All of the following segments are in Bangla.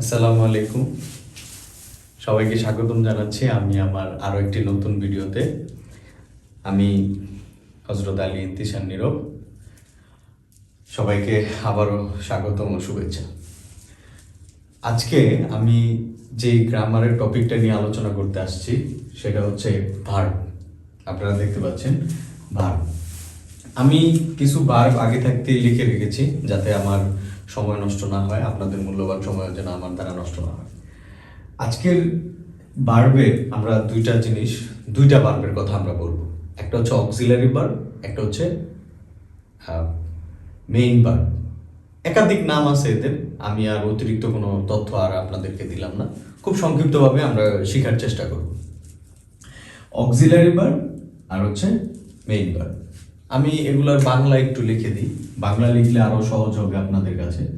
আসসালামু আলাইকুম। সবাইকে স্বাগতম জানাচ্ছি আমি আমার আরও একটি নতুন ভিডিওতে। আমি হজরত আলী ইন্তিশান নীরব। সবাইকে আবারও স্বাগতম ও শুভেচ্ছা। আজকে আমি যে গ্রামারের টপিকটা নিয়ে আলোচনা করতে আসছি, সেটা হচ্ছে ভার্ব আপনারা দেখতে পাচ্ছেন ভার্ব আমি কিছু ভার্ব আগে থাকতেই লিখে রেখেছি, যাতে আমার সময় নষ্ট না হয়, আপনাদের মূল্যবান সময় যেন আমার দ্বারা নষ্ট না হয়। আজকের বার্বে আমরা দুইটা জিনিস, দুইটা বার্বের কথা আমরা বলব। একটা হচ্ছে অক্সিলারি বার্ব, একটা হচ্ছে মেইন বার্ব। একাধিক নাম আছে এদের, আমি আর অতিরিক্ত কোনো তথ্য আর আপনাদেরকে দিলাম না। খুব সংক্ষিপ্তভাবে আমরা শেখার চেষ্টা করব। অক্সিলারি বার্ব আর হচ্ছে মেইন বার্ব। আমি এগুলার বাংলা একটু লিখে দিই। বাংলা লিখলে আরও সহজ হবে আপনাদের কাছে।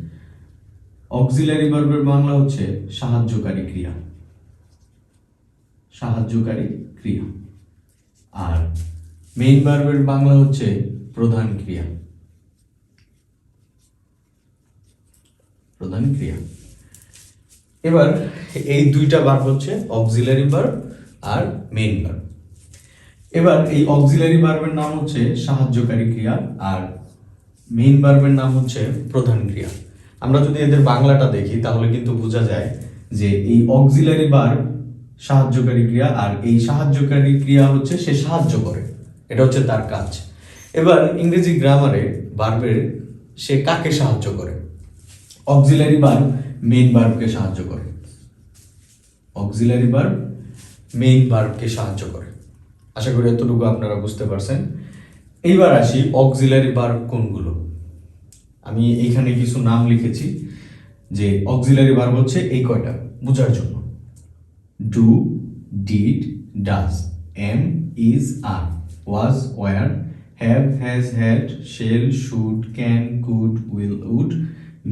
অক্সিলারি ভার্বের বাংলা হচ্ছে সাহায্যকারী ক্রিয়া। সাহায্যকারী ক্রিয়া। আর মেইন ভার্বের বাংলা হচ্ছে প্রধান ক্রিয়া। প্রধান ক্রিয়া। এবার এই দুইটা ভার্ব হচ্ছে অক্সিলারি ভার্ব আর মেইন ভার্ব। এবার এই অক্সিলারি ভার্বের নাম হচ্ছে সাহায্যকারী ক্রিয়া আর মেইন ভার্বের নাম হচ্ছে প্রধান ক্রিয়া। আমরা যদি এদের বাংলাটা দেখি, তাহলে কিন্তু বোঝা যায় যে এই অক্সিলারি ভার্ব সাহায্যকারী ক্রিয়া আর এই সাহায্যকারী ক্রিয়া হচ্ছে সে সাহায্য করে। এটা হচ্ছে তার কাজ। এবার ইংরেজি গ্রামারে ভার্বের সে কাকে সাহায্য করে? অক্সিলারি ভার্ব মেইন ভার্বকে সাহায্য করে। অক্সিলারি ভার্ব মেইন ভার্বকে সাহায্য করে। আশা করি এতটুকু আপনারা বুঝতে পারছেন। এইবার আসি অক্সিলারি ভার্ব কোনগুলো? আমি এইখানে কিছু নাম লিখেছি যে অক্সিলারি ভার্ব হচ্ছে এই কয়টা, বোঝার জন্য। Do did does am is are was were have has had shall should can could will would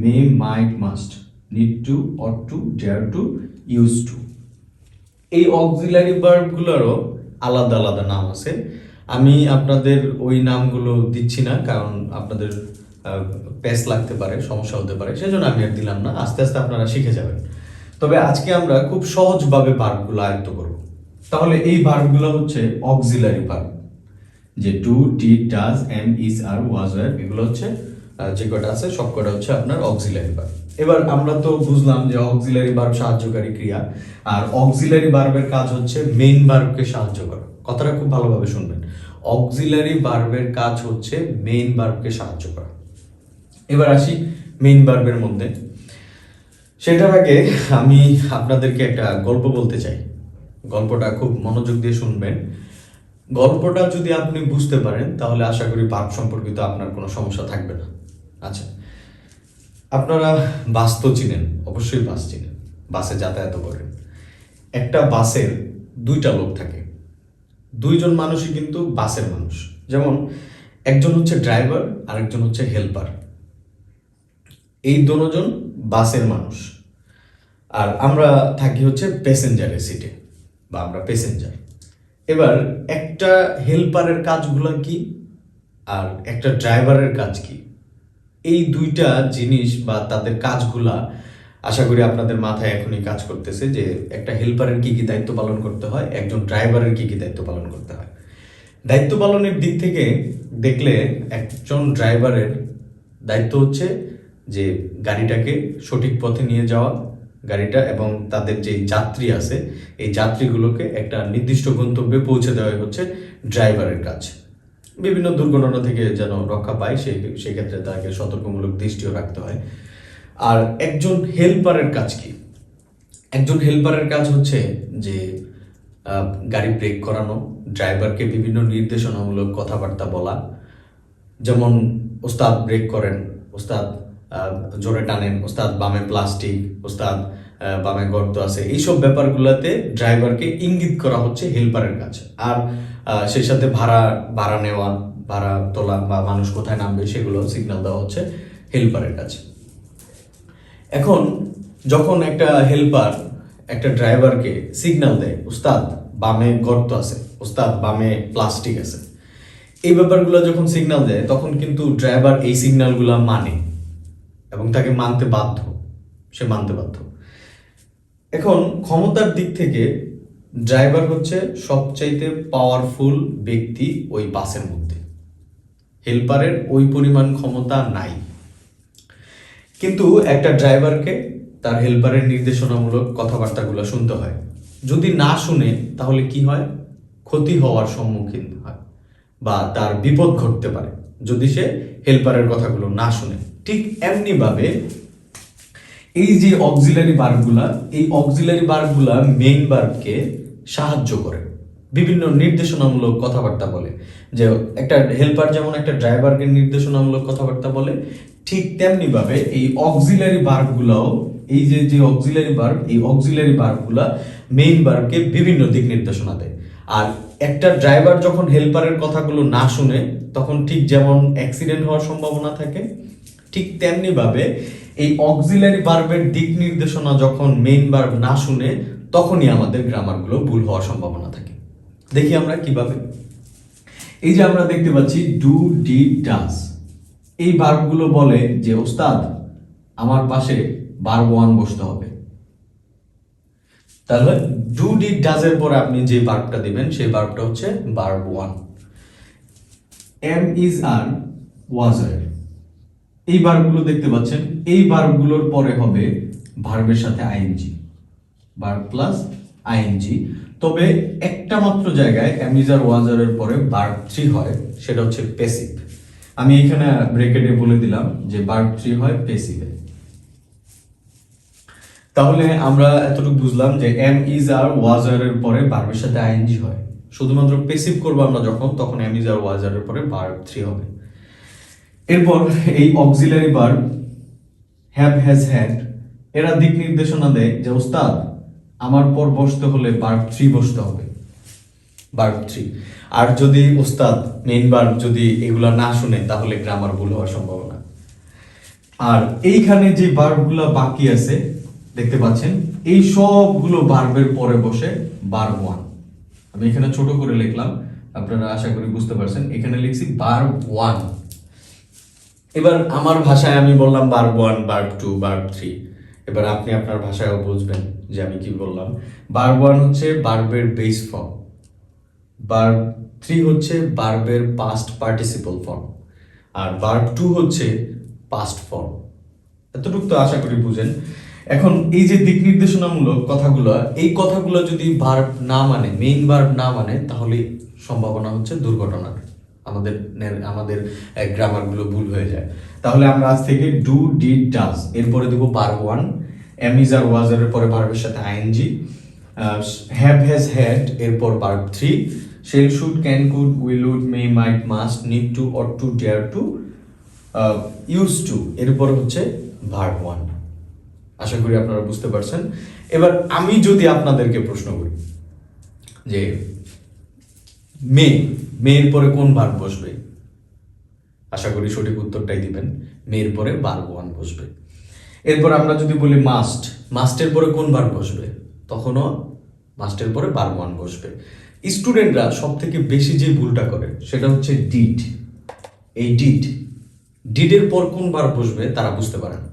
may might must need to ought to dare to use to এই অক্সিলারি ভার্বগুলোরও আলাদা আলাদা নাম আছে। আমি আপনাদের ওই নামগুলো দিচ্ছি না, কারণ আপনাদের পেস লাগতে পারে, সমস্যা হতে পারে, সেজন্য আমি আর দিলাম না। আস্তে আস্তে আপনারা শিখে যাবেন। তবে আজকে আমরা খুব সহজভাবে ভার্বগুলো আয়ত্ত করব। তাহলে এই ভার্বগুলো হচ্ছে অক্সিলারি ভার্ব, যে do, did, does, am, is, are, was এগুলো হচ্ছে যে কটা আছে সব কটা হচ্ছে আপনার অক্সিলারি ভার্ব। এবার আমরা তো বুঝলাম যে অক্সিলারি ভার্ব সাহায্যকারী ক্রিয়া, আর অক্সিলারি বার্বের কাজ হচ্ছে মেইন ভার্বকে সাহায্য করা। কথাটা খুব ভালোভাবে শুনবেন। অক্সিলারি ভার্বের কাজ হচ্ছে মেইন ভার্বকে সাহায্য করা। এবার আসি মেইন ভার্বের মধ্যে। সেটার আগে আমি আপনাদেরকে একটা গল্প বলতে চাই। গল্পটা খুব মনোযোগ দিয়ে শুনবেন। গল্পটা যদি আপনি বুঝতে পারেন, তাহলে আশা করি ভাব সম্পর্কিত আপনার কোনো সমস্যা থাকবে না। আচ্ছা আপনারা বাস তো চিনেন, অবশ্যই বাস চিনেন, বাসে যাতায়াত করেন। একটা বাসের দুইটা লোক থাকে। দুইজন মানুষই কিন্তু বাসের মানুষ। যেমন একজন হচ্ছে ড্রাইভার আর একজন হচ্ছে হেল্পার। এই দুজন বাসের মানুষ। আর আমরা থাকি হচ্ছে প্যাসেঞ্জারের সিটে, বা আমরা প্যাসেঞ্জার। এবার একটা হেল্পারের কাজগুলো কি, আর একটা ড্রাইভারের কাজ কি? এই দুইটা জিনিস বা তাদের কাজগুলা, আশা করি আপনাদের মাথায় এখনই কাজ করতেছে যে একটা হেল্পারের কি কি দায়িত্ব পালন করতে হয়, একজন ড্রাইভারের কি কি দায়িত্ব পালন করতে হয়। দায়িত্ব পালনের দিক থেকে দেখলে একজন ড্রাইভারের দায়িত্ব হচ্ছে যে গাড়িটাকে সঠিক পথে নিয়ে যাওয়া গাড়িটা এবং তাদের যে যাত্রী আছে, এই যাত্রীগুলোকে একটা নির্দিষ্ট গন্তব্যে পৌঁছে দেওয়া হচ্ছে ড্রাইভারের কাজ। বিভিন্ন দুর্ঘটনা থেকে যেন রক্ষা পায় সেই সেক্ষেত্রে তাকে সতর্কমূলক দৃষ্টিও রাখতে হয়। আর একজন হেল্পারের কাজ কি? একজন হেল্পারের কাজ হচ্ছে যে গাড়ি ব্রেক করানো, ড্রাইভারকে বিভিন্ন নির্দেশনামূলক কথাবার্তা বলা। যেমন, ওস্তাদ ব্রেক করেন, ওস্তাদ জোরে টানেন, ওস্তাদ বামে প্লাস্টিক, ওস্তাদ বামে গর্ত আছে। এইসব ব্যাপারগুলোতে ড্রাইভারকে ইঙ্গিত করা হচ্ছে হেল্পারের কাছে। আর সেই সাথে ভাড়া ভাড়া নেওয়া, ভাড়া তোলা বা মানুষ কোথায় নামবে সেগুলো সিগন্যাল দেওয়া হচ্ছে হেল্পারের কাছে। এখন যখন একটা হেল্পার একটা ড্রাইভারকে সিগন্যাল দেয় উস্তাদ বামে গর্ত আছে উস্তাদ বামে প্লাস্টিক আছে। এই ব্যাপারগুলো যখন সিগন্যাল দেয়, তখন কিন্তু ড্রাইভার এই সিগন্যালগুলো মানে এবং তাকে মানতে বাধ্য। সে মানতে বাধ্য। এখন ক্ষমতার দিক থেকে ড্রাইভার হচ্ছে সবচাইতে পাওয়ারফুল ব্যক্তি ওই বাসের মধ্যে। হেল্পারের ওই পরিমাণ ক্ষমতা নাই। কিন্তু একটা ড্রাইভারকে তার হেল্পারের নির্দেশনামূলক কথাবার্তাগুলো শুনতে হয়। যদি না শুনে, তাহলে কি হয়? ক্ষতি হওয়ার সম্মুখীন হয় বা তার বিপদ ঘটতে পারে যদি সে হেল্পারের কথাগুলো না শুনে। ঠিক এমনিভাবে এই যে অক্সিলারি বার্বগুলা এই অক্সিলারি বার্বগুলা মেইন বার্বকে সাহায্য করে। বিভিন্ন নির্দেশনামূলক কথাবার্তা বলে। যে একটা হেল্পার যেমন একটা ড্রাইভারকে নির্দেশনামূলক কথাবার্তা বলে, ঠিক তেমনি ভাবে এই অক্সিলারি বার্বগুলাও এই যে যে অক্সিলারি বার্ব এই অক্সিলারি বার্বগুলা মেইন বার্বকে বিভিন্ন দিক নির্দেশনা দেয়। আর একটা ড্রাইভার যখন হেল্পারের কথাগুলো না শুনে, তখন ঠিক যেমন অ্যাক্সিডেন্ট হওয়ার সম্ভাবনা থাকে, ঠিক তেমনি ভাবে এই অক্সিলারি বার্বের দিক নির্দেশনা যখন মেইন বার্ব না শুনে তখনই আমাদের গ্রামারগুলো ভুল হওয়ার সম্ভাবনা থাকে। দেখি আমরা কীভাবে। এই যে আমরা দেখতে পাচ্ছি ডু, ডি ডাস এই বার্বগুলো বলে যে, ওস্তাদ, আমার পাশে বার্ব ওয়ান বসতে হবে। তাহলে ডু, ডি ডাজের পরে আপনি যে বার্বটা দিবেন, সেই বার্বটা হচ্ছে verb one. Am is are ওয়াজার এই বার্বগুলো দেখতে পাচ্ছেন, এই বার্বগুলোর পরে হবে ভার্বের সাথে আইএনজি ভার্ব প্লাস আইএনজি তবে একটা মাত্র জায়গায় অ্যামিজার ওয়াজারের পরে ভার্ব থ্রি হয়, সেটা হচ্ছে পেসিভ আমি এখানে ব্রেকেটে বলে দিলাম যে ভার্ব থ্রি হয় পেসিভে তাহলে আমরা এতটুকু বুঝলাম যে এম ইজ আর ওয়াজারের পরে বার্বের সাথে আইএনজি হয়। শুধুমাত্র পেসিভ করব আমরা যখন, তখন এম ইজ আর ওয়াজারের পরে ভার্ব থ্রি হবে। এরপর এই auxiliary verb have has had এরা দিক নির্দেশনা দেয় যে, ওস্তাদ আমার পর বসতে হলে ভার্ব থ্রি বসতে হবে। ভার্ব থ্রি আর যদি ওস্তাদ মেইন ভার্ব যদি এগুলা না শুনে, তাহলে গ্রামার ভুল হওয়ার সম্ভাবনা। আর এইখানে যে ভার্বগুলো বাকি আছে, দেখতে পাচ্ছেন, এই সবগুলো ভার্বের পরে বসে বার ওয়ান আমি এখানে ছোট করে লিখলাম, আপনারা আশা করি বুঝতে পারছেন। এখানে লিখছি বার ওয়ান এবার আমার ভাষায় আমি বললাম বার one verb two verb three এবার আপনি আপনার ভাষায়ও বুঝবেন। যে আমি কি বললাম? ভার্ব ওয়ান হচ্ছে বার্বের বেস ফর্ম ভার্ব থ্রি হচ্ছে বার্বের পাস্ট পার্টিসিপল ফর্ম আর ভার্ব টু হচ্ছে পাস্ট ফর্ম এতটুকু তো আশা করি বুঝেন। এখন এই যে দিক নির্দেশনামূলক কথাগুলো, এই কথাগুলো যদি ভার্ব না মানে মেইন ভার্ব না মানে তাহলে সম্ভাবনা হচ্ছে দুর্ঘটনার। আমাদের আমাদের গ্রামারগুলো ভুল হয়ে যায়। তাহলে আমরা আজ থেকে ডু ডিড ডাজ এরপরে দেবো verb one am is are was এর পরে ভার্বের সাথে আইএনজি হ্যাভ হ্যাজ হ্যাড এরপর verb three shall should can could will would may might must need to or to dare to use to এরপর হচ্ছে ভার্ব ওয়ান আশা করি আপনারা বুঝতে পারছেন। এবার আমি যদি আপনাদেরকে প্রশ্ন করি যে মে মেয়ের পরে কোন ভার্ব বসবে? আশা করি সঠিক উত্তরটাই দিবেন। মেয়ের পরে ভার্ব ওয়ান বসবে। এরপর আমরা যদি বলি মাস্ট মাস্টের পরে কোন বার বসবে? তখনও মাস্টের পরে বার ওয়ান বসবে। স্টুডেন্টরা সব থেকে বেশি যে ভুলটা করে, সেটা হচ্ছে ডিড এই ডিড ডিডের পর কোন বার বসবে তারা বুঝতে পারে না।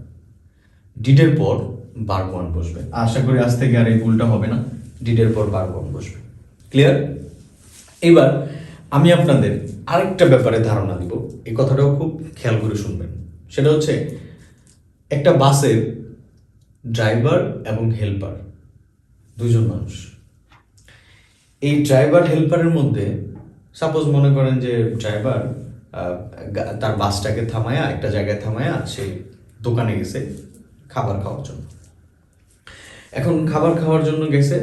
ডিডের পর বার ওয়ান বসবে। আশা করি আজ থেকে আর এই ভুলটা হবে না। ডিডের পর বার ওয়ান বসবে। ক্লিয়ার এবার আমি আপনাদের আরেকটা ব্যাপারে ধারণা দিব। এই কথাটাও খুব খেয়াল করে শুনবেন। সেটা হচ্ছে একটা বাসের ড্রাইভার এবং হেল্পার, দুজন মানুষ। এই ড্রাইভার, হেল্পারের মধ্যে সাপোজ মনে করেন যে ড্রাইভার তার বাসটাকে থামায়া একটা জায়গায় থামায়া সে দোকানে গেছে খাবার খাওয়ার জন্য। এখন খাবার খাওয়ার জন্য গেছে।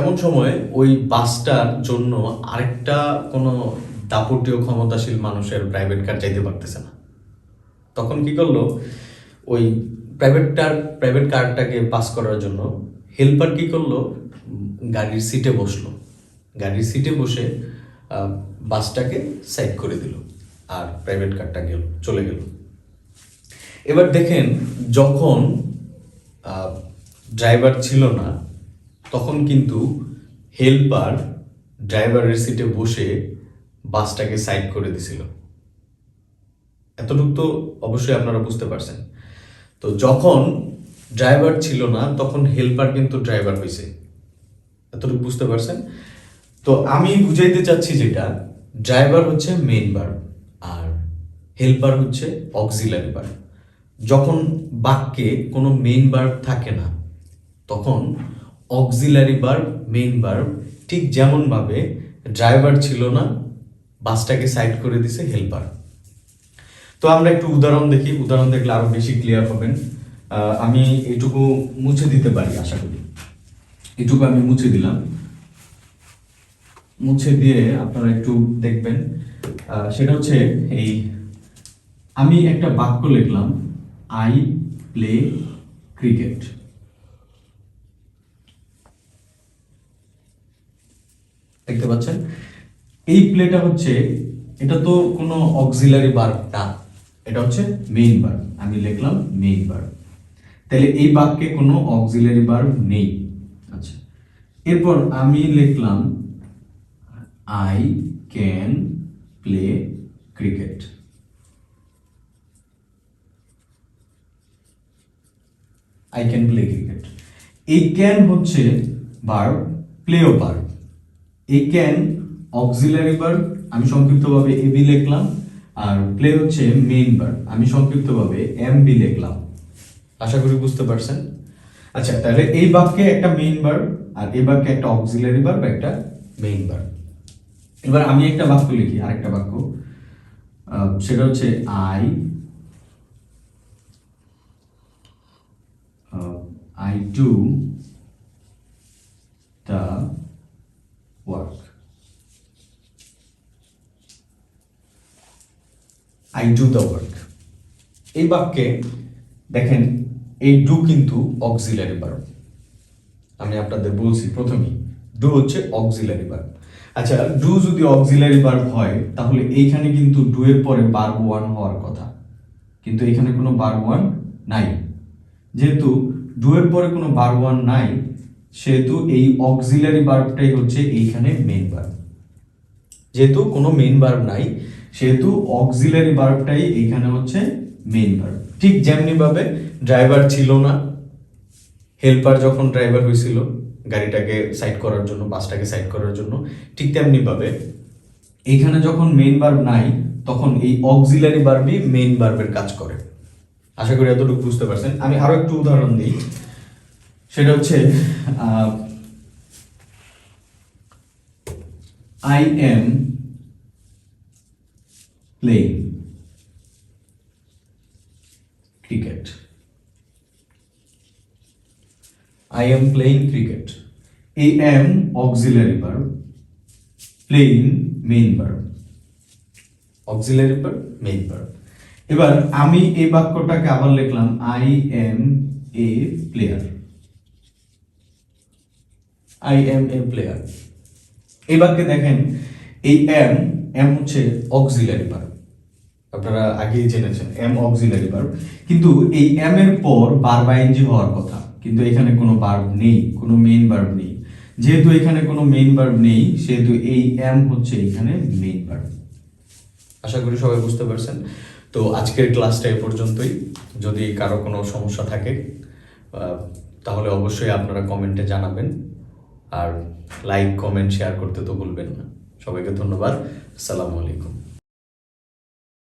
এমন সময় ওই বাসটার জন্য আরেকটা কোনো দাপটীয় ক্ষমতাশীল মানুষের প্রাইভেট কার চাইতে পারতেছে না। তখন কি করল? ওই প্রাইভেটটার প্রাইভেট কারটাকে পাস করার জন্য হেল্পার কি করল? গাড়ির সিটে বসল। গাড়ির সিটে বসে বাসটাকে সাইড করে দিল আর প্রাইভেট কারটা গেল, চলে গেল। এবার দেখেন, যখন ড্রাইভার ছিল না, তখন কিন্তু হেল্পার ড্রাইভারের সিটে বসে বাসটাকে সাইড করে দিছিল। এতটুকু তো অবশ্যই আপনারা বুঝতে পারছেন। তো যখন ড্রাইভার ছিল না, তখন হেল্পার কিন্তু ড্রাইভার হয়েছে এতটুকু বুঝতে পারছেন? তো আমি বুঝাইতে চাচ্ছি যেটা ড্রাইভার হচ্ছে মেইন ভার্ব আর হেল্পার হচ্ছে অক্সিলারি ভার্ব যখন বাক্যে কোনো মেইন ভার্ব থাকে না, তখন অক্সিলারি ভার্ব মেইন ভার্ব ঠিক যেমনভাবে ড্রাইভার ছিল না, বাসটাকে সাইড করে দিছে হেল্পার তো আমরা একটু উদাহরণ দেখি, উদাহরণ দেখলে আরও বেশি ক্লিয়ার হবেন। আমি এটুকু মুছে দিতে পারি, আশা করি। এটুকু আমি মুছে দিলাম। মুছে দিয়ে আপনারা একটু দেখবেন। সেটা হচ্ছে এই, আমি একটা বাক্য লিখলাম আই প্লে ক্রিকেট দেখতে পাচ্ছেন? এই প্লেটা হচ্ছে, এটা তো কোনো অক্সিলারি ভার্ব না এটা হচ্ছে মেইন ভার্ব আমি লিখলাম মেইন ভার্ব তাহলে এই বাক্যে কোনো অক্সিলারি ভার্ব নেই। আচ্ছা। এরপর আমি লিখলাম I can play cricket I can play cricket এই ক্যান হচ্ছে ভার্ব প্লেও ভার্ব এই ক্যান অক্সিলারি ভার্ব আমি সংক্ষিপ্তভাবে এবি লিখলাম আর প্লে হচ্ছে মেইন ভার্ব আমি সংক্ষিপ্তভাবে এম বি লিখলাম। আশা করি বুঝতে পারছেন? আচ্ছা তাহলে এই বাক্যে একটা মেইন ভার্ব আর এই বাক্যে একটা অক্সিলারি ভার্ব একটা মেইন ভার্ব এবার আমি একটা বাক্য লিখি, আরেকটা বাক্য। সেটা হচ্ছে I I do the work I do the work এই বাক্যে দেখেন, এই ডু কিন্তু অক্সিলারি ভার্ব আমি আপনাদের বলছি প্রথমেই ডু হচ্ছে অক্সিলারি ভার্ব আচ্ছা ডু যদি অক্সিলারি ভার্ব হয়, তাহলে এইখানে কিন্তু ডু এর পরে ভার্ব ওয়ান হওয়ার কথা। কিন্তু এখানে কোনো ভার্ব ওয়ান নাই। যেহেতু ডু এর পরে কোনো ভার্ব ওয়ান নাই, সেহেতু এই অক্সিলারি ভার্বটাই হচ্ছে এইখানে মেন ভার্ব যেহেতু কোনো মেন ভার্ব নাই, সেহেতু অক্সিলারি ভার্বটাই এখানে হচ্ছে মেন ভার্ব ঠিক যেমনি ভাবে ড্রাইভার ছিল না হেল্পার যখন ড্রাইভার হয়েছিল গাড়িটাকে সাইড করার জন্য, বাসটাকে সাইড করার জন্য, ঠিক তেমনি ভাবে এইখানে যখন মেন বার্ব নাই, তখন এই অক্সিলারি বার্বই মেন বার্বের কাজ করে। আশা করি এতটুকু বুঝতে পারছেন। আমি আরও একটু উদাহরণ দিই। সেটা হচ্ছে I am playing cricket I am playing cricket. A am auxiliary verb. Playing main verb. Auxiliary verb, main verb. এবার আমি এই বাক্যটাকে আবার লিখলাম I am a player I am a player এই বাক্যে দেখেন, এই এম এম হচ্ছে অক্সিলারি ভার্ব আপনারা আগেই জেনেছেন এম অক্সিলারি ভার্ব কিন্তু এই এম এর পর ভার্ব আইএনজি হওয়ার কথা, কিন্তু এখানে কোনো ভার্ব নেই, কোনো মেইন ভার্ব নেই। যেহেতু এখানে কোনো মেইন ভার্ব নেই, সেহেতু এই এম হচ্ছে এখানে মেইন ভার্ব আশা করি সবাই বুঝতে পারছেন। তো আজকের ক্লাসটা এ পর্যন্তই। যদি কারও কোনো সমস্যা থাকে তাহলে অবশ্যই আপনারা কমেন্টে জানাবেন। আর লাইক কমেন্ট শেয়ার করতে তো ভুলবেন না। সবাইকে ধন্যবাদ। আসসালামু আলাইকুম।